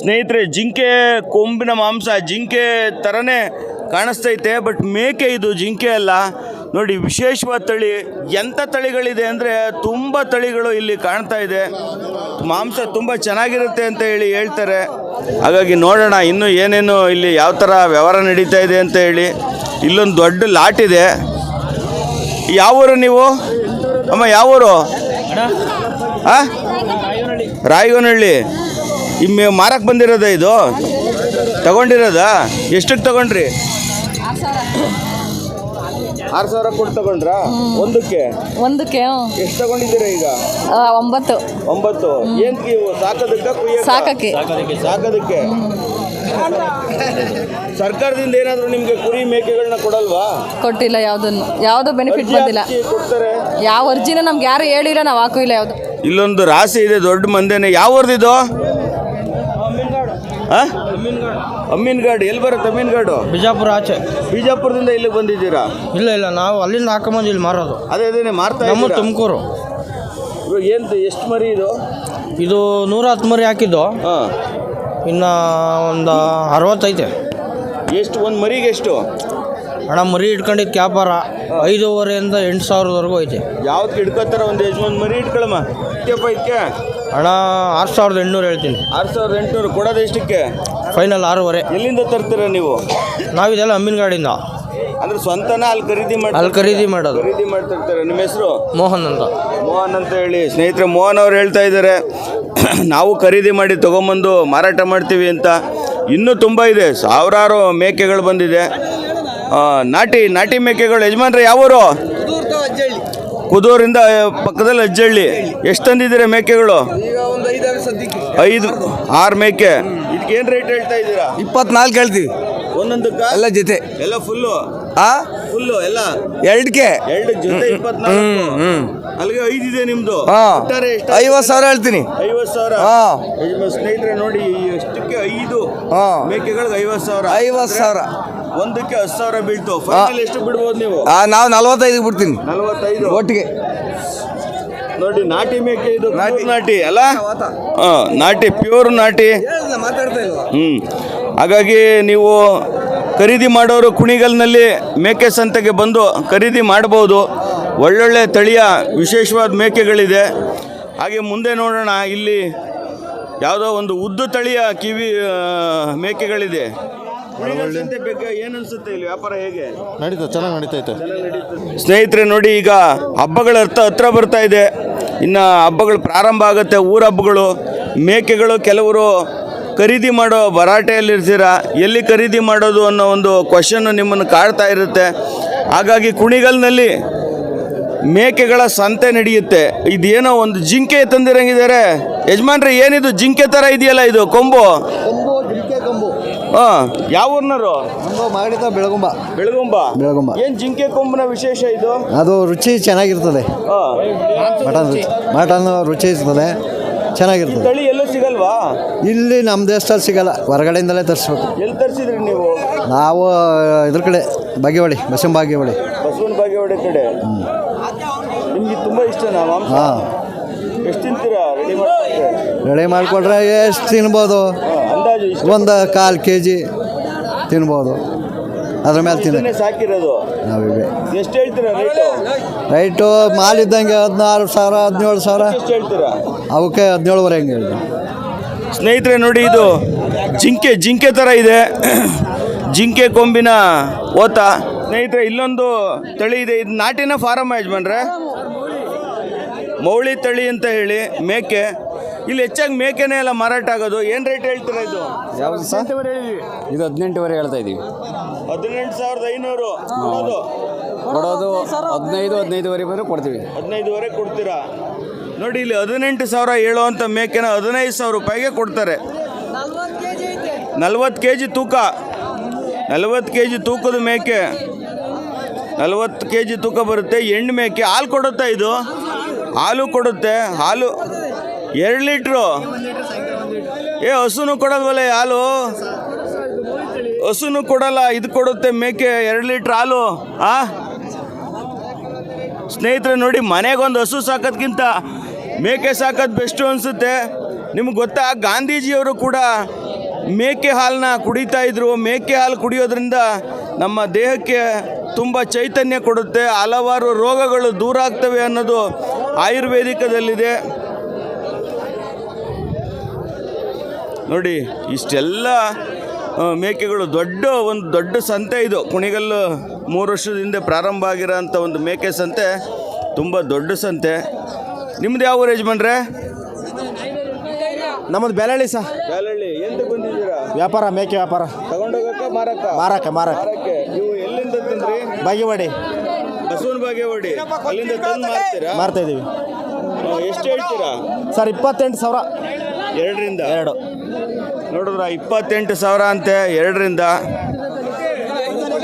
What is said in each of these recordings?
ಸ್ನೇಹಿತರೆ, ಜಿಂಕೆ ಕೊಂಬಿನ ಮಾಂಸ, ಜಿಂಕೆ ಥರನೇ ಕಾಣಿಸ್ತೈತೆ ಬಟ್ ಮೇಕೆ ಇದು ಜಿಂಕೆ ಅಲ್ಲ. ನೋಡಿ, ವಿಶೇಷವಾದ ತಳಿ ಎಂಥ ತಳಿಗಳಿದೆ ಅಂದರೆ ತುಂಬ ತಳಿಗಳು ಇಲ್ಲಿ ಕಾಣ್ತಾ ಇದೆ. ಮಾಂಸ ತುಂಬ ಚೆನ್ನಾಗಿರುತ್ತೆ ಅಂತ ಹೇಳಿ ಹೇಳ್ತಾರೆ. ಹಾಗಾಗಿ ನೋಡೋಣ, ಇನ್ನೂ ಏನೇನು ಇಲ್ಲಿ ಯಾವ ಥರ ವ್ಯವಹಾರ ನಡೀತಾ ಇದೆ ಅಂತ ಹೇಳಿ. ಇಲ್ಲೊಂದು ದೊಡ್ಡ ಲಾಟ್ ಇದೆ. ಯಾವೂರು ನೀವು? ಅಮ್ಮ ಯಾವೂರು ಹಾಂ ರಾಯಗೋನಹಳ್ಳಿ. ಇಮ್ಮೆ ಮಾರಕ್ಕೆ ಬಂದಿರೋದ ಇದು? ತಗೊಂಡಿರೋದ? ಎಷ್ಟಕ್ಕೆ ತಗೊಂಡ್ರಿ? ಆರು ಸಾವಿರ ಕೊಟ್ಟು ತಗೊಂಡ್ರಾ? ಒಂದಕ್ಕೆ? ಒಂದಕ್ಕೆ ಎಷ್ಟು ತಗೊಂಡಿದ್ದೀರಾ ಈಗ? ಒಂಬತ್ತು. ಒಂಬತ್ತು. ಏನ್ ಸಾಕೋದಕ್ಕೆ ಸಾಕಕ್ಕೆ. ಸಾಕೋದಕ್ಕೆ ಸರ್ಕಾರದಿಂದ ಏನಾದರೂ ನಿಮಗೆ ಕುರಿ ಮೇಕೆಗಳನ್ನ ಕೊಡಲ್ವಾ? ಕೊಟ್ಟಿಲ್ಲ ಯಾವುದನ್ನು ಯಾವ್ದು ಬೆನಿಫಿಟ್ ಬಂದಿಲ್ಲ. ಯಾವ ಅರ್ಜಿನ ನಮ್ಗೆ ಯಾರು ಹೇಳಿಲ್ಲ ನಾವು ಹಾಕೋ ಇಲ್ಲ ಯಾವುದು. ಇಲ್ಲೊಂದು ರಾಶಿ ಇದೆ ದೊಡ್ಡ ಮಂದೇನೆ. ಯಾವ ಊರ್ದಿದು ಆ? ಅಮೀನ್ಗಾಡು. ಎಲ್ಲಿ ಬರುತ್ತೆ ಅಮ್ಮಿನಗಾಡು ಬಿಜಾಪುರ ಆಚೆ. ಬಿಜಾಪುರದಿಂದ ಇಲ್ಲಿಗೆ ಬಂದಿದ್ದೀರಾ? ಇಲ್ಲ ಇಲ್ಲ ನಾವು ಅಲ್ಲಿಂದ ಹಾಕೊಂಬಂದು ಇಲ್ಲಿ ಮಾರೋದು. ಅದೇ ಅದೇ ಮಾರ್ತಾ ನಮ್ಮ ಇದ್ದೀರಾ? ತುಮಕೂರು. ಇವಾಗ ಏನು ಎಷ್ಟು ಮರಿ ಇದು? ಇದು ನೂರ ಹತ್ತು ಮರಿ ಹಾಕಿದ್ದು. ಹಾಂ. ಇನ್ನು ಒಂದು ಅರವತ್ತೈತೆ ಎಷ್ಟು ಒಂದು ಮರಿಗೆ ಎಷ್ಟು? ಅಣ್ಣ ಮರಿ ಇಟ್ಕೊಂಡಿದ್ದು ಕ್ಯಾಪಾರ ಐದೂವರೆಯಿಂದ ಎಂಟು ಸಾವಿರದವರೆಗೂ ಐತೆ. ಯಾವ್ದು ಹಿಡ್ಕೋತಾರ ಒಂದು ಯಜಮಾನ್? ಮರಿ ಇಟ್ಕೊಳಮ್ಮ ಇದಕ್ಕೆ ಹಣ ಆರು ಸಾವಿರದ ಎಂಟುನೂರು ಹೇಳ್ತೀನಿ. ಆರು ಸಾವಿರದ ಎಂಟುನೂರು ಕೊಡೋದು ಎಷ್ಟಕ್ಕೆ? ಫೈನಲ್ ಆರೂವರೆ. ಎಲ್ಲಿಂದ ತರ್ತೀರ ನೀವು? ನಾವಿದೆಲ್ಲ ಅಮ್ಮಿನಗಾಡಿಂದ ಅಂದ್ರೆ ಸ್ವಂತನ ಅಲ್ಲಿ ಖರೀದಿ ಮಾಡಿ ಅಲ್ಲಿ ಖರೀದಿ ಮಾಡೋದು. ಖರೀದಿ ಮಾಡ್ತಿರ್ತಾರೆ ನಿಮ್ಮ ಹೆಸರು? ಮೋಹನ್ ಅಂತ. ಮೋಹನ್ ಅಂತ ಹೇಳಿ. ಸ್ನೇಹಿತರೆ ಮೋಹನ್ ಅವ್ರು ಹೇಳ್ತಾ ಇದ್ದಾರೆ. ನಾವು ಖರೀದಿ ಮಾಡಿ ತೊಗೊಂಬಂದು ಮಾರಾಟ ಮಾಡ್ತೀವಿ ಅಂತ. ಇನ್ನೂ ತುಂಬ ಇದೆ. ಸಾವಿರಾರು ಮೇಕೆಗಳು ಬಂದಿದೆ. ಆ, ನಾಟಿ ನಾಟಿ ಮೇಕೆಗಳು ಯಜಮಾನ್ರೆ ಯಾವೂರು? ಕುದೂರಿಂದ ಪಕ್ಕದಲ್ಲಿ ಅಜ್ಜಳ್ಳಿ. ಎಷ್ಟು ತಂದಿದ್ದೀರಾ ಮೇಕೆಗಳು? ಐದು ಆರು ಮೇಕೆ. ಇದಕ್ಕೆ ಏನು ರೇಟ್ ಹೇಳ್ತಾ ಇದ್ದೀರಾ? ಇಪ್ಪತ್ನಾಲ್ಕು ಹೇಳ್ತೀವಿ. ಒಂದೊಂದು ಎಲ್ಲ ಜೊತೆ. ಎಲ್ಲ ಫುಲ್ಲು ಆ? ಫುಲ್ಲು ಎಲ್ಲ? ಎರಡಕ್ಕೆ ಎರಡು ಜೊತೆ ಇಪ್ಪತ್ನಾಲ್ಕು? ಹ್ಮ್ ಐದು ಅಲ್ಲಿಗೆ ಐದಿದೆ ನಿಮ್ದು? ಐವತ್ತು ಸಾವಿರ ಹೇಳ್ತೀನಿ. ಐವತ್ತು ಸಾವಿರ? ಸ್ನೇಹಿತರೆ ನೋಡಿ ಎಷ್ಟಕ್ಕೆ ಐದು? ಹಾ. ಮೇಕೆಗಳಿಗೆ ಐವತ್ತು ಸಾವಿರ. ಐವತ್ತು ಸಾವಿರ. ಒಂದಕ್ಕೆ ಹತ್ತು ಸಾವಿರ ಬೀಳ್ತು. ಫೈನಲ್ ಎಷ್ಟು ಬಿಡ್ಬೋದು ನೀವು? ಆ, ನಾವು ನಲ್ವತ್ತೈದು ಬಿಡ್ತೀನಿ. ನಲವತ್ತೈದು? ಒಟ್ಟಿಗೆ. ನೋಡಿ ನಾಟಿ ಮೇಕೆ ಇದು ನಾಟಿ. ನಾಟಿ ಅಲ್ಲ? ಹಾ ನಾಟಿ ಪ್ಯೂರ್ ನಾಟಿ. ಮಾತಾಡ್ತಾ ಇಲ್ವಾ? ಹ್ಮ್. ಹಾಗಾಗಿ ನೀವು ಖರೀದಿ ಮಾಡೋರು ಕುಣಿಗಲ್ನಲ್ಲಿ ಮೇಕೆ ಸಂತೆಗೆ ಬಂದು ಖರೀದಿ ಮಾಡ್ಬೋದು. ಒಳ್ಳೊಳ್ಳೆ ತಳಿಯ ವಿಶೇಷವಾದ ಮೇಕೆಗಳಿದೆ. ಹಾಗೆ ಮುಂದೆ ನೋಡೋಣ ಇಲ್ಲಿ ಯಾವುದೋ ಒಂದು ಉದ್ದು ತಳಿಯ ಕಿವಿ ಆ, ಮೇಕೆಗಳಿದೆ. ಚೆನ್ನಾಗಿ ನಡೀತೈತೆ. ಸ್ನೇಹಿತರೆ ನೋಡಿ ಈಗ ಹಬ್ಬಗಳ ಅರ್ಥ ಹತ್ರ ಬರ್ತಾ ಇದೆ. ಇನ್ನು ಹಬ್ಬಗಳು ಪ್ರಾರಂಭ ಆಗುತ್ತೆ. ಊರ ಹಬ್ಬಗಳು ಮೇಕೆಗಳು ಕೆಲವರು ಖರೀದಿ ಮಾಡೋ ಭರಾಟೆಯಲ್ಲಿರ್ತೀರ ಎಲ್ಲಿ ಖರೀದಿ ಮಾಡೋದು ಅನ್ನೋ ಒಂದು ಕ್ವಶನ್ ನಿಮ್ಮನ್ನು ಕಾಡ್ತಾ ಇರುತ್ತೆ. ಹಾಗಾಗಿ ಕುಣಿಗಲ್ನಲ್ಲಿ ಮೇಕೆಗಳ ಸಂತೆ ನಡೆಯುತ್ತೆ. ಇದೇನೋ ಒಂದು ಜಿಂಕೆ ತಂದಿರಂಗಿದ್ದಾರೆ. ಯಜಮಾನ್ರೆ ಏನಿದು? ಜಿಂಕೆ ಥರ ಇದೆಯಲ್ಲ ಇದು ಕೊಂಬು? ಹಾಂ ಯಾವ ಊರ್ನರು ನಮ್ದು ಮಾಡಿದ ಬೆಳಗುಂಬ. ಬೆಳಗುಂಬ. ಬೆಳಗುಂಬ. ಏನು ಜಿಂಕೆ ಕೊಂಬಿನ ವಿಶೇಷ ಇದು? ಅದು ರುಚಿ ಚೆನ್ನಾಗಿರ್ತದೆ. ಹಾಂ. ಮಟನ್ ರುಚಿ. ಮಟನ್ ರುಚಿ ಇರ್ತದೆ. ಚೆನ್ನಾಗಿರ್ತದೆ. ತಳಿ ಎಲ್ಲೂ ಸಿಗಲ್ವಾ? ಇಲ್ಲಿ ನಮ್ಮ ದೇಶದಲ್ಲಿ ಸಿಗಲ್ಲ. ಹೊರಗಡೆಯಿಂದಲೇ ತರಿಸ್ಬೇಕು. ಎಲ್ಲಿ ತರಿಸಿದ್ರಿ ನೀವು? ನಾವು ಇದ್ರ ಕಡೆ ಬಾಗೇವಾಡಿ ಬಸವನ ಬಾಗೇವಾಡಿ. ಬಸವನ ಬಾಗೇವಾಡಿ ಕಡೆ? ನಿಮ್ಗೆ ತುಂಬಾ ಇಷ್ಟನಾ ಮಾಂಸ? ಹಾಂ. ಎಷ್ಟು ತಿಂತೀರಾ? ರೆಡಿ ಮಾಡ್ತೀರಾ ರೆಡಿ ಮಾಡಿಕೊಟ್ರೆ ಎಷ್ಟು ತಿನ್ಬೋದು? ಒಂದು ಕಾಲು ಕೆ ಜಿ ತಿನ್ಬೋದು. ಅದ್ರ ಮೇಲೆ ತಿನ್ನ. ಸಾಕಿರೋದು? ನಾವಿವೆ ಎಷ್ಟು ಹೇಳ್ತೀರಾ ರೇಟು ರೈಟು ಮಾಲಿದ್ದಂಗೆ ಹದಿನಾರು ಸಾವಿರ ಹದಿನೇಳು ಸಾವಿರ. ಎಷ್ಟು ಹೇಳ್ತೀರಾ? ಅವಕ್ಕೆ ಹದಿನೇಳುವರೆ ಹಂಗೆ ಹೇಳಿದ್ರು ಸ್ನೇಹಿತರೆ ನೋಡಿ ಇದು ಜಿಂಕೆ ಜಿಂಕೆ ಥರ ಇದೆ. ಜಿಂಕೆ ಕೊಂಬಿನ ಓತ. ಸ್ನೇಹಿತರೆ ಇಲ್ಲೊಂದು ತಳಿ ಇದೆ. ಇದು ನಾಟಿನ ಫಾರಮ್ ಯಜಮಾನ್ರೆ. ಮೌಳಿ ತಳಿ ಅಂತ ಹೇಳಿ ಮೇಕೆ. ಇಲ್ಲಿ ಹೆಚ್ಚಾಗಿ ಮೇಕೆನೆ ಎಲ್ಲ ಮಾರಾಟ ಆಗೋದು. ಏನು ರೇಟ್ ಹೇಳ್ತೀರಾ ಇದು? ಯಾವ್ದು ಸರ್? ಇದು ಹದಿನೆಂಟುವರೆ ಹೇಳ್ತಾ ಇದ್ದೀವಿ ಹದಿನೆಂಟು ಸಾವಿರದ ಐನೂರು. ಕೊಡೋದು? ಕೊಡೋದು ಹದಿನೈದು ಹದಿನೈದುವರೆ ಬಂದರೆ ಕೊಡ್ತೀವಿ. ಹದಿನೈದುವರೆ ಕೊಡ್ತೀರಾ? ನೋಡಿ ಇಲ್ಲಿ ಹದಿನೆಂಟು ಸಾವಿರ ಹೇಳುವಂಥ ಮೇಕೆನ ಹದಿನೈದು ಸಾವಿರ ರೂಪಾಯಿಗೆ ಕೊಡ್ತಾರೆ. ನಲ್ವತ್ತು ಕೆ ಜಿ ತೂಕ. ನಲ್ವತ್ತು ಕೆ ಜಿ ತೂಕದ ಮೇಕೆ. ನಲ್ವತ್ತು ಕೆ ಜಿ ತೂಕ ಬರುತ್ತೆ. ಎಣ್ಣೆ ಮೇಕೆ. ಹಾಲು ಕೊಡುತ್ತಾ ಇದು? ಹಾಲು ಕೊಡುತ್ತೆ. ಹಾಲು ಎರಡು ಲೀಟ್ರು? ಏ, ಹಸುನು ಕೊಡಲ್ವಲ್ಲ ಹಾಲು? ಹಸುನು ಕೊಡಲ್ಲ, ಇದು ಕೊಡುತ್ತೆ ಮೇಕೆ, ಎರಡು ಲೀಟ್ರ್ ಹಾಲು, ಆ? ಸ್ನೇಹಿತರೆ, ನೋಡಿ, ಮನೆಗೊಂದು ಹಸು ಸಾಕೋದ್ಕಿಂತ ಮೇಕೆ ಸಾಕೋದು ಬೆಸ್ಟು ಅನಿಸುತ್ತೆ. ನಿಮ್ಗೆ ಗೊತ್ತಾ, ಗಾಂಧೀಜಿಯವರು ಕೂಡ ಮೇಕೆ ಹಾಲನ್ನ ಕುಡಿತಾ ಇದ್ರು. ಮೇಕೆ ಹಾಲು ಕುಡಿಯೋದ್ರಿಂದ ನಮ್ಮ ದೇಹಕ್ಕೆ ತುಂಬ ಚೈತನ್ಯ ಕೊಡುತ್ತೆ. ಹಲವಾರು ರೋಗಗಳು ದೂರ ಆಗ್ತವೆ ಅನ್ನೋದು ಆಯುರ್ವೇದಿಕದಲ್ಲಿದೆ. ನೋಡಿ ಇಷ್ಟೆಲ್ಲ ಮೇಕೆಗಳು ದೊಡ್ಡ ಒಂದು ದೊಡ್ಡ ಸಂತೆ ಇದು. ಕುಣಿಗಲ್ಲು ಮೂರು ವರ್ಷದಿಂದ ಪ್ರಾರಂಭ ಆಗಿರೋಂಥ ಒಂದು ಮೇಕೆ ಸಂತೆ ತುಂಬ ದೊಡ್ಡ ಸಂತೆ. ನಿಮ್ದು ಯಾವ ಊರು ಯಜಮಾನ್ರೆ? ನಮ್ಮದು ಬೆಲಳ್ಳಿ ಸರ್. ಬ್ಯಾಲಹಳ್ಳಿ ಎಂತ ಬಂದಿದ್ದೀರಾ? ವ್ಯಾಪಾರ ಮೇಕೆ ವ್ಯಾಪಾರ. ತಗೊಂಡೋಗಕ್ಕ ಮಾರಕ್ಕ? ಮಾರಕ ಮಾರಕ ಮಾರಕ್ಕೆ. ನೀವು ಎಲ್ಲಿಂದ ತಂದ್ರಿ? ಬಾಗಿವಾಡಿ. ಬಸವನ ಬಾಗೇವಾಡಿ. ಅಲ್ಲಿಂದ ತಂದು ಮಾರ್ತೀರಾ? ಮಾರ್ತಾ ಇದ್ದೀವಿ. ಆ, ಎಷ್ಟು ಹೇಳ್ತೀರಾ? ಸರ್ ಇಪ್ಪತ್ತೆಂಟು ಸಾವಿರ. ಎರಡರಿಂದ? ಎರಡು. ನೋಡಿದ್ರ ಇಪ್ಪತ್ತೆಂಟು ಸಾವಿರ ಅಂತೆ ಎರಡರಿಂದ.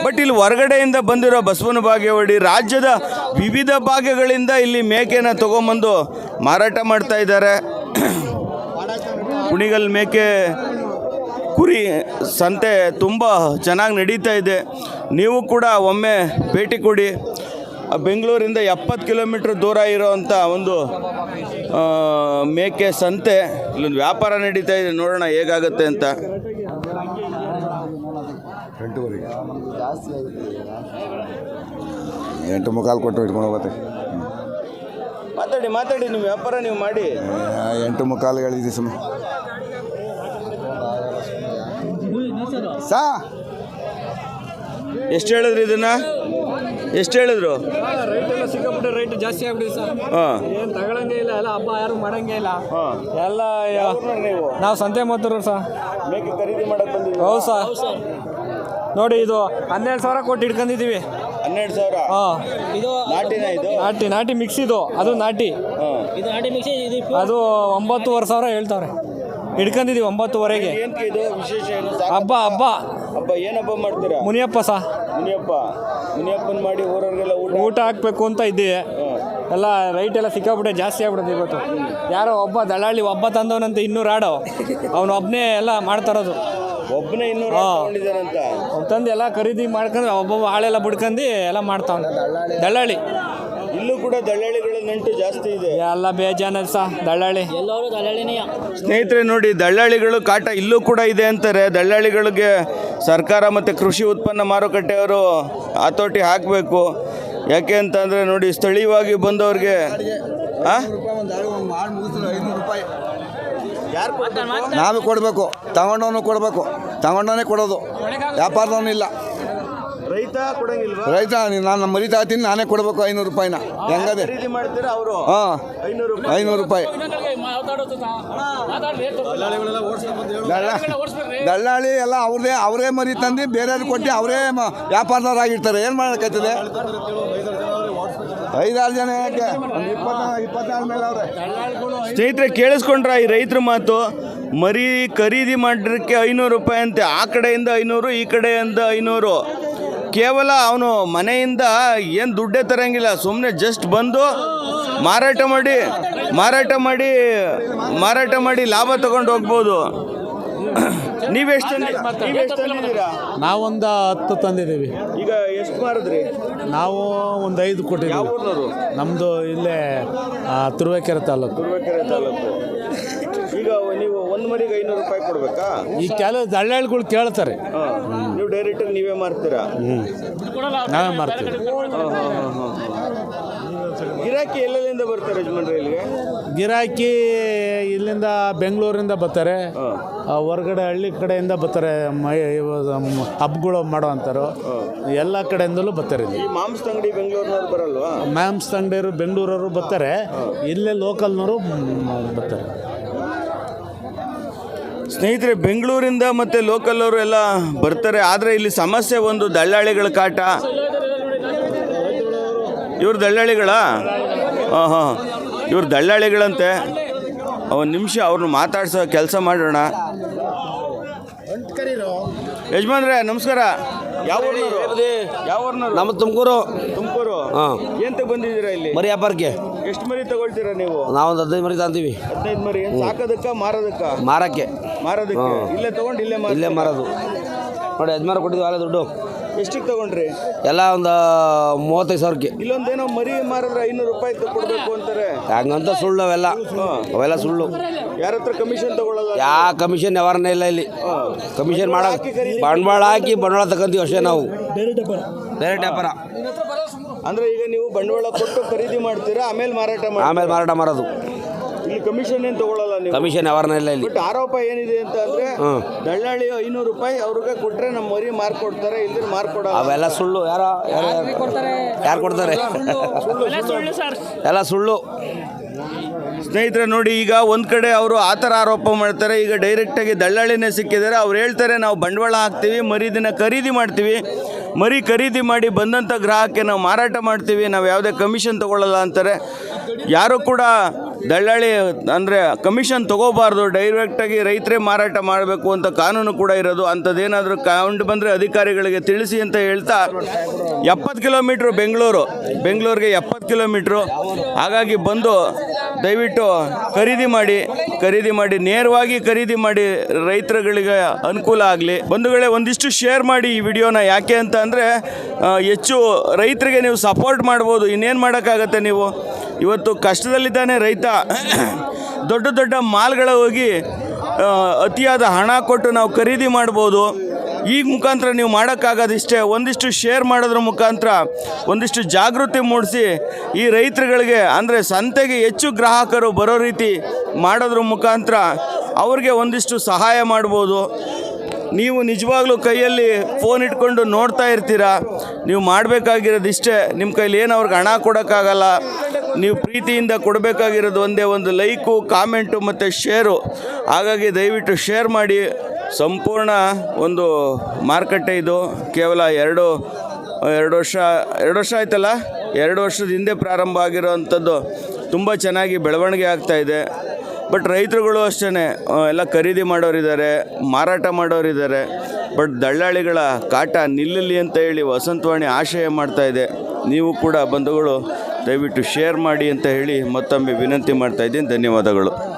ಬಟ್ ಇಲ್ಲಿ ಹೊರಗಡೆಯಿಂದ ಬಂದಿರೋ ಬಸವನ ಬಾಗೇವಾಡಿ ರಾಜ್ಯದ ವಿವಿಧ ಭಾಗಗಳಿಂದ ಇಲ್ಲಿ ಮೇಕೆನ ತಗೊಂಬಂದು ಮಾರಾಟ ಮಾಡ್ತಾ ಇದ್ದಾರೆ. ಕುಣಿಗಲ್ ಮೇಕೆ ಕುರಿ ಸಂತೆ ತುಂಬ ಚೆನ್ನಾಗಿ ನಡೀತಾ ಇದೆ. ನೀವು ಕೂಡ ಒಮ್ಮೆ ಭೇಟಿ ಕೊಡಿ. ಬೆಂಗಳೂರಿಂದ ಎಪ್ಪತ್ತು ಕಿಲೋಮೀಟ್ರ್ ದೂರ ಇರೋವಂಥ ಒಂದು ಮೇಕೆ ಸಂತೆ ಇಲ್ಲೊಂದು ವ್ಯಾಪಾರ ನಡೀತಾ ಇದೆ ನೋಡೋಣ ಹೇಗಾಗುತ್ತೆ ಅಂತ. ಎಂಟು ಮುಖಾಲ್ ಕೊಟ್ಟು ಇಟ್ಕೊಂಡು ಹೋಗುತ್ತೆ ಮಾತಾಡಿ ಮಾತಾಡಿ ನಿಮ್ಮ ವ್ಯಾಪಾರ ನೀವು ಮಾಡಿ. ಎಂಟು ಮುಖಾಲ್ ಹೇಳಿದ್ವಿ ಸುಮ್ಮನೆ ಸಾ. ಎಷ್ಟು ಹೇಳಿದ್ರಿ ಇದನ್ನ? ಎಷ್ಟು ಹೇಳಿದ್ರು? ಸಿಕ್ಕಾಪಟ್ಟೆ ರೈಟ್ ಜಾಸ್ತಿ ಆಗ್ಬಿಟ್ಟಿದೆ ಸರ್. ಹಾಂ. ಏನು ತಗೊಳಂಗೆ ಇಲ್ಲ ಎಲ್ಲ ಹಬ್ಬ ಯಾರು ಮಾಡಂಗೆ ಇಲ್ಲ. ಹಾಂ. ಎಲ್ಲ ನೀವು? ನಾವು ಸಂತೆ ಮಾತೂರು ಸರ್. ಮೇಕೆ ಖರೀದಿ ಮಾಡಕ್ಕೆ ಬಂದಿದ್ದೀವಿ ಹೌದು ಸರ್. ನೋಡಿ ಇದು ಹನ್ನೆರಡು ಸಾವಿರ ಕೊಟ್ಟು ಇಟ್ಕೊಂಡಿದ್ದೀವಿ. ಹನ್ನೆರಡು ಸಾವಿರ? ಹಾಂ. ಇದು ನಾಟಿನ ಇದು? ನಾಟಿ ನಾಟಿ ಮಿಕ್ಸ್ ಇದು. ಅದು ನಾಟಿ. ಇದು ನಾಟಿ ಮಿಕ್ಸಿ ಇದು ಅದು ಒಂಬತ್ತುವರೆ ಸಾವಿರ ಹೇಳ್ತಾವ್ರೆ. ಇಟ್ಕೊಂಡಿದ್ದೀವಿ ಒಂಬತ್ತುವರೆಗೆ. ಏನಕ್ಕೆ ಇದು? ವಿಶೇಷ ಏನು? ಸಾಕು. ಹಬ್ಬ ಹಬ್ಬ. ಹಬ್ಬ ಏನು ಹಬ್ಬ ಮಾಡ್ತೀರಾ? ಮುನಿಯಪ್ಪ ಸಹ ಮುನಿಯಪ್ಪ ಮುನಿಯಪ್ಪನ ಮಾಡಿ ಊರವ್ರಿಗೆಲ್ಲ ಊಟ ಊಟ ಹಾಕ್ಬೇಕು ಅಂತ ಇದ್ದೀವಿ. ಎಲ್ಲ ರೈಟ್ ಎಲ್ಲ ಸಿಕ್ಕಾಬಿಟ್ಟೆ ಜಾಸ್ತಿ ಆಗ್ಬಿಡುತ್ತೆ ಇವತ್ತು. ಯಾರೋ ಒಬ್ಬ ದಳ್ಳಾಳಿ ಒಬ್ಬ ತಂದವನಂತ ಇನ್ನೂರು ಆಡೋ. ಅವನು ಒಬ್ಬನೇ ಎಲ್ಲ ಮಾಡ್ತಾರೋದು. ಒಬ್ಬನೇ ಇನ್ನೂರು ತಂದು ಎಲ್ಲ ಖರೀದಿ ಮಾಡ್ಕೊಂಡು ಒಬ್ಬೊಬ್ಬ ಆಳೆಲ್ಲ ಬಿಡ್ಕೊಂಡು ಎಲ್ಲ ಮಾಡ್ತಾವನೆ. ದಳ್ಳಾಳಿ. ಇಲ್ಲೂ ಕೂಡ ದಳ್ಳಾಳಿಗಳ ನಂಟು ಜಾಸ್ತಿ ಇದೆ. ಎಲ್ಲ ಬೇಜಾನ ಸಹ ದಳ್ಳಾಳಿ. ಎಲ್ಲರೂ ದಳ್ಳಾಳಿನೇ ಸ್ನೇಹಿತರೆ ನೋಡಿ ದಳ್ಳಾಳಿಗಳು ಕಾಟ ಇಲ್ಲೂ ಕೂಡ ಇದೆ ಅಂತಾರೆ. ದಳ್ಳಾಳಿಗಳಿಗೆ ಸರ್ಕಾರ ಮತ್ತು ಕೃಷಿ ಉತ್ಪನ್ನ ಮಾರುಕಟ್ಟೆಯವರು ಹತೋಟಿ ಹಾಕಬೇಕು. ಯಾಕೆ ಅಂತಂದರೆ ನೋಡಿ ಸ್ಥಳೀಯವಾಗಿ ಬಂದವ್ರಿಗೆ ಆ? ನಾವೇ ಕೊಡಬೇಕು. ತಗೊಂಡವನು ಕೊಡಬೇಕು. ತಗೊಂಡವನೇ ಕೊಡೋದು. ವ್ಯಾಪಾರದವನು ಇಲ್ಲ. ರೈತ ಕೊಡಂಗಿಲ್ವಾ? ರೈತ ನಾನು ಮರಿತಾ ತಗೋತೀನಿ ನಾನೇ ಕೊಡಬೇಕು ಐನೂರು ರೂಪಾಯಿನ. ಹೆಂಗದೆ? ಖರೀದಿ ಮಾಡ್ತೀರಾ ಅವರು? ಹಾಂ ಐನೂರು ಐನೂರು ರೂಪಾಯಿ. ದಳ್ಳ ದಳ್ಳಾಳಿ ಎಲ್ಲ ಅವ್ರದೇ ಅವರೇ ಮರಿ ತಂದು ಬೇರೆಯವ್ರಿಗೆ ಕೊಟ್ಟು ಅವರೇ ಮ- ವ್ಯಾಪಾರದವ್ರಾಗಿರ್ತಾರೆ. ಏನು ಮಾಡೋಕ್ಕಾಯ್ತದೆ ಐದಾರು ಜನ ಯಾಕೆ? ಒಂದು ಇಪ್ಪತ್ತ ಇಪ್ಪತ್ತಾರು ಮೇಲೆ ಅವ್ರೆ. ಸ್ನೇಹಿತರೆ ಕೇಳಿಸ್ಕೊಂಡ್ರ ಈ ರೈತರ ಮಾತು? ಮರಿ ಖರೀದಿ ಮಾಡಿರಕ್ಕೆ ಐನೂರು ರೂಪಾಯಿ ಅಂತೆ. ಆ ಕಡೆಯಿಂದ ಐನೂರು ಈ ಕಡೆಯಿಂದ ಐನೂರು. ಕೇವಲ ಅವನು ಮನೆಯಿಂದ ಏನು ದುಡ್ಡೇ ತರಂಗಿಲ್ಲ ಸುಮ್ಮನೆ ಜಸ್ಟ್ ಬಂದು ಮಾರಾಟ ಮಾಡಿ ಮಾರಾಟ ಮಾಡಿ ಮಾರಾಟ ಮಾಡಿ ಲಾಭ ತಗೊಂಡು ಹೋಗ್ಬೋದು. ನೀವೆಷ್ಟು ತಂದಿದ್ದೀರಾ? ನಾವೊಂದು ಹತ್ತು ತಂದಿದ್ದೀವಿ. ಈಗ ಎಷ್ಟು ಮಾರಿದ್ರಿ? ನಾವು ಒಂದು ಐದು ಕೋಟಿ ಕೊಟ್ಟಿದ್ದೀವಿ ನಮ್ಮದು ಇಲ್ಲೇ ತುರುವೇಕೆರೆ ತಾಲೂಕು. ತುರುವೇಕೆರೆ ತಾಲೂಕು. ಈಗ ನೀವು ಒಂದು ಮರಿಗೆ ಐನೂರು ರೂಪಾಯಿ ಕೊಡಬೇಕಾ? ಈ ಕೆಲವು ದಳ್ಳಾಳಿಗಳು ಕೇಳ್ತಾರೆ. ಹಾಂ ನೀವು ಮಾರ್ತೀರಾ ನಾವೇ ಮಾರ್ತೀವಿ ಗಿರಾಕಿ ಎಲ್ಲೆಲ್ಲಿಂದ ಬರ್ತಾರೆ ಯಜಮಾನ್ರೆ ಇಲ್ಲಿಗೆ? ಗಿರಾಕಿ ಇಲ್ಲಿಂದ ಬೆಂಗಳೂರಿಂದ ಬರ್ತಾರೆ. ಆ, ಹೊರ್ಗಡೆ ಹಳ್ಳಿ ಕಡೆಯಿಂದ ಬರ್ತಾರೆ. ಮೈ ಇವಾಗ ಮ್- ಹಬ್ಗಳು ಮಾಡೋ ಅಂತಾರೋ ಎಲ್ಲ ಕಡೆಯಿಂದಲೂ ಬರ್ತಾರೆ ಇಲ್ಲಿ. ಈ ಮಾಂಸದ ಅಂಗಡಿ ಬೆಂಗಳೂರಿನವ್ರು ಬರಲ್ವಾ? ಮ್ಯಾಮ್ಸ್ ಬೆಂಗಳೂರವರು ಬರ್ತಾರೆ. ಇಲ್ಲೇ ಲೋಕಲ್ನವರು ಮ್, ಬರ್ತಾರೆ. ಸ್ನೇಹಿತರೆ ಬೆಂಗಳೂರಿಂದ ಮತ್ತು ಲೋಕಲ್ ಅವರು ಎಲ್ಲ ಬರ್ತಾರೆ. ಆದರೆ ಇಲ್ಲಿ ಸಮಸ್ಯೆ ಒಂದು ದಳ್ಳಾಳಿಗಳ ಕಾಟ. ಇವ್ರು ದಳ್ಳಾಳಿಗಳ ಹಾಂ ಹಾಂ ಇವ್ರು ದಳ್ಳಾಳಿಗಳಂತೆ ಒಂದು ನಿಮಿಷ ಅವ್ರನ್ನ ಮಾತಾಡ್ಸೋ ಕೆಲಸ ಮಾಡೋಣ. ಯಜಮಾನ್ರೆ ನಮಸ್ಕಾರ. ಯಾವ? ಯಾವ? ನಮ್ಮ ತುಮಕೂರು. ತುಮಕೂರು. ಹಾಂ. ಎಂತ ಬಂದಿದ್ದೀರಾ ಇಲ್ಲಿ? ಮರಿ ವ್ಯಾಪಾರಕ್ಕೆ ಎಷ್ಟು ಮರಿ ತಗೊಳ್ತೀರಾ ನೀವು? ನಾವೊಂದು ಹದಿನೈದು ಮರಿ ತಂತೀವಿ ಹದಿನೈದು ಮರಿ ಏನ್ ಸಾಕೋದಕ್ಕ ಮಾರೋದಕ್ಕ? ಮಾರಕ್ಕೆ. ಮಾರೋದಕ್ಕೆ? ಇಲ್ಲೇ ತಗೊಂಡು ಇಲ್ಲೇ ಮಾರ್ತೀರಾ? ಇಲ್ಲೇ ಮಾರೋದು. ನೋಡಿ ಯಜಮಾನ ಕೊಟ್ಟಿದ್ವಿ ಅಲ್ಲ ದುಡ್ಡು. ಎಷ್ಟಕ್ಕೆ ತಗೊಂಡ್ರಿ? ಎಲ್ಲ ಒಂದು ಮೂವತ್ತೈದು ಸಾವಿರಕ್ಕೆ. ಇಲ್ಲೊಂದೇನೋ ಮರಿ ಮಾರಿದ್ರೆ ಐನೂರು ರೂಪಾಯಿ ಕೊಡಬೇಕು ಅಂತಾರೆ. ಹಂಗಂತ ಸುಳ್ಳು ಅವೆಲ್ಲ. ಅವೆಲ್ಲ ಸುಳ್ಳು. ಯಾರ ಹತ್ರ ಕಮಿಷನ್ ತಗೊಳ್ಳೋದು ಯಾ ಕಮಿಷನ್ ವ್ಯವಹಾರನೇ ಇಲ್ಲ ಇಲ್ಲಿ. ಕಮಿಷನ್ ಮಾಡೋ ಬಂಡವಾಳ ಹಾಕಿ ಬಂಡವಾಳ ತಗೊಂತೀವಿ ಅಷ್ಟೇ ನಾವು. ಡೈರೆಕ್ಟ್ ವ್ಯಾಪಾರ ಅಂದ್ರೆ ಈಗ ನೀವು ಬಂಡವಾಳ ಕೊಟ್ಟು ಖರೀದಿ ಮಾಡ್ತೀರಾ ಆಮೇಲೆ ಮಾರಾಟ ಮಾಡಿ ಆಮೇಲೆ ಮಾರಾಟ ಮಾಡೋದು. ಇಲ್ಲಿ ಕಮಿಷನ್ ಏನು ತಗೊಳ್ಳಲ್ಲ ನೀವು? ಕಮಿಷನ್ ವ್ಯವಹಾರನೇ ಇಲ್ಲ ಇಲ್ಲಿ. ಬಟ್ ಆರೋಪ ಏನಿದೆ ಅಂತ ಅಂದ್ರೆ ಹ್ಮ್. ದಳ್ಳಾಳಿ ಐನೂರು ರೂಪಾಯಿ ಅವ್ರಿಗೆ ಕೊಟ್ರೆ ನಮ್ಮ ಮರಿ ಮಾರ್ಕೊಡ್ತಾರೆ ಇಲ್ದ್ರೆ ಮಾರ್ಕೊಡಲ್ಲ ಅವೆಲ್ಲ ಸುಳ್ಳು. ಯಾರ ಯಾರು ಕೊಡ್ತಾರೆ? ಎಲ್ಲ ಸುಳ್ಳು. ಸ್ನೇಹಿತರೆ ನೋಡಿ ಈಗ ಒಂದು ಕಡೆ ಅವರು ಆ ಥರ ಆರೋಪ ಮಾಡ್ತಾರೆ. ಈಗ ಡೈರೆಕ್ಟಾಗಿ ದಳ್ಳಾಳಿನೇ ಸಿಕ್ಕಿದ್ದಾರೆ. ಅವ್ರು ಹೇಳ್ತಾರೆ ನಾವು ಬಂಡವಾಳ ಹಾಕ್ತೀವಿ ಮರಿದಿನ ಖರೀದಿ ಮಾಡ್ತೀವಿ. ಮರಿ ಖರೀದಿ ಮಾಡಿ ಬಂದಂಥ ಗ್ರಾಹಕಕ್ಕೆ ನಾವು ಮಾರಾಟ ಮಾಡ್ತೀವಿ, ನಾವು ಯಾವುದೇ ಕಮಿಷನ್ ತೊಗೊಳ್ಳಲ್ಲ ಅಂತಾರೆ. ಯಾರು ಕೂಡ ದಳ್ಳಾಳಿ ಅಂದರೆ ಕಮಿಷನ್ ತೊಗೋಬಾರ್ದು ಡೈರೆಕ್ಟಾಗಿ ರೈತರೇ ಮಾರಾಟ ಮಾಡಬೇಕು ಅಂತ ಕಾನೂನು ಕೂಡ ಇರೋದು. ಅಂಥದ್ದೇನಾದರೂ ಕಂಡು ಬಂದರೆ ಅಧಿಕಾರಿಗಳಿಗೆ ತಿಳಿಸಿ ಅಂತ ಹೇಳ್ತಾ ಎಪ್ಪತ್ತು ಕಿಲೋಮೀಟ್ರ್ ಬೆಂಗಳೂರು, ಬೆಂಗಳೂರಿಗೆ ಎಪ್ಪತ್ತು ಕಿಲೋಮೀಟ್ರು. ಹಾಗಾಗಿ ಬಂದು ದಯವಿಟ್ಟು ಖರೀದಿ ಮಾಡಿ ಖರೀದಿ ಮಾಡಿ, ನೇರವಾಗಿ ಖರೀದಿ ಮಾಡಿ ರೈತರುಗಳಿಗೆ ಅನುಕೂಲ ಆಗಲಿ. ಬಂಧುಗಳೇ, ಒಂದಿಷ್ಟು ಶೇರ್ ಮಾಡಿ ಈ ವಿಡಿಯೋನ. ಯಾಕೆ ಅಂತ ಅಂದರೆ ಹೆಚ್ಚು ರೈತರಿಗೆ ನೀವು ಸಪೋರ್ಟ್ ಮಾಡ್ಬೋದು. ಇನ್ನೇನು ಮಾಡೋಕ್ಕಾಗತ್ತೆ ನೀವು? ಇವತ್ತು ಕಷ್ಟದಲ್ಲಿದ್ದಾನೆ ರೈತ. ದೊಡ್ಡ ದೊಡ್ಡ ಮಾಲ್ಗಳ ಹೋಗಿ ಅತಿಯಾದ ಹಣ ಕೊಟ್ಟು ನಾವು ಖರೀದಿ ಮಾಡ್ಬೋದು. ಈಗ ಮುಖಾಂತರ ನೀವು ಮಾಡೋಕ್ಕಾಗೋದಿಷ್ಟೇ, ಒಂದಿಷ್ಟು ಶೇರ್ ಮಾಡೋದ್ರ ಮುಖಾಂತರ ಒಂದಿಷ್ಟು ಜಾಗೃತಿ ಮೂಡಿಸಿ ಈ ರೈತರುಗಳಿಗೆ, ಅಂದರೆ ಸಂತೆಗೆ ಹೆಚ್ಚು ಗ್ರಾಹಕರು ಬರೋ ರೀತಿ ಮಾಡೋದ್ರ ಮುಖಾಂತರ ಅವ್ರಿಗೆ ಒಂದಿಷ್ಟು ಸಹಾಯ ಮಾಡ್ಬೋದು. ನೀವು ನಿಜವಾಗ್ಲೂ ಕೈಯಲ್ಲಿ ಫೋನ್ ಇಟ್ಕೊಂಡು ನೋಡ್ತಾ ಇರ್ತೀರಾ? ನೀವು ಮಾಡಬೇಕಾಗಿರೋದಿಷ್ಟೇ, ನಿಮ್ಮ ಕೈಲಿ ಏನು ಅವ್ರಿಗೆ ಹಣ ಕೊಡೋಕ್ಕಾಗಲ್ಲ. ನೀವು ಪ್ರೀತಿಯಿಂದ ಕೊಡಬೇಕಾಗಿರೋದು ಒಂದೇ ಒಂದು ಲೈಕು ಕಾಮೆಂಟು ಮತ್ತು ಶೇರು ಹಾಗಾಗಿ ದಯವಿಟ್ಟು ಶೇರ್ ಮಾಡಿ. ಸಂಪೂರ್ಣ ಒಂದು ಮಾರುಕಟ್ಟೆ ಇದು. ಕೇವಲ ಎರಡು ಎರಡು ವರ್ಷ ಎರಡು ವರ್ಷ ಆಯ್ತಲ್ಲ? ಎರಡು ವರ್ಷದ ಹಿಂದೆ ಪ್ರಾರಂಭ ಆಗಿರೋವಂಥದ್ದು ತುಂಬ ಚೆನ್ನಾಗಿ ಬೆಳವಣಿಗೆ ಆಗ್ತಾ ಇದೆ. ಬಟ್ ರೈತರುಗಳು ಅಷ್ಟೇ ಎಲ್ಲ ಖರೀದಿ ಮಾಡೋರಿದ್ದಾರೆ, ಮಾರಾಟ ಮಾಡೋರಿದ್ದಾರೆ. ಬಟ್ ದಳ್ಳಾಳಿಗಳ ಕಾಟ ನಿಲ್ಲಲಿ ಅಂತ ಹೇಳಿ ವಸಂತವಾಣಿ ಆಶಯ ಮಾಡ್ತಾ ಇದೆ. ನೀವು ಕೂಡ ಬಂಧುಗಳು ದಯವಿಟ್ಟು ಶೇರ್ ಮಾಡಿ ಅಂತ ಹೇಳಿ ಮತ್ತೊಮ್ಮೆ ವಿನಂತಿ ಮಾಡ್ತಾ ಇದ್ದೀನಿ. ಧನ್ಯವಾದಗಳು.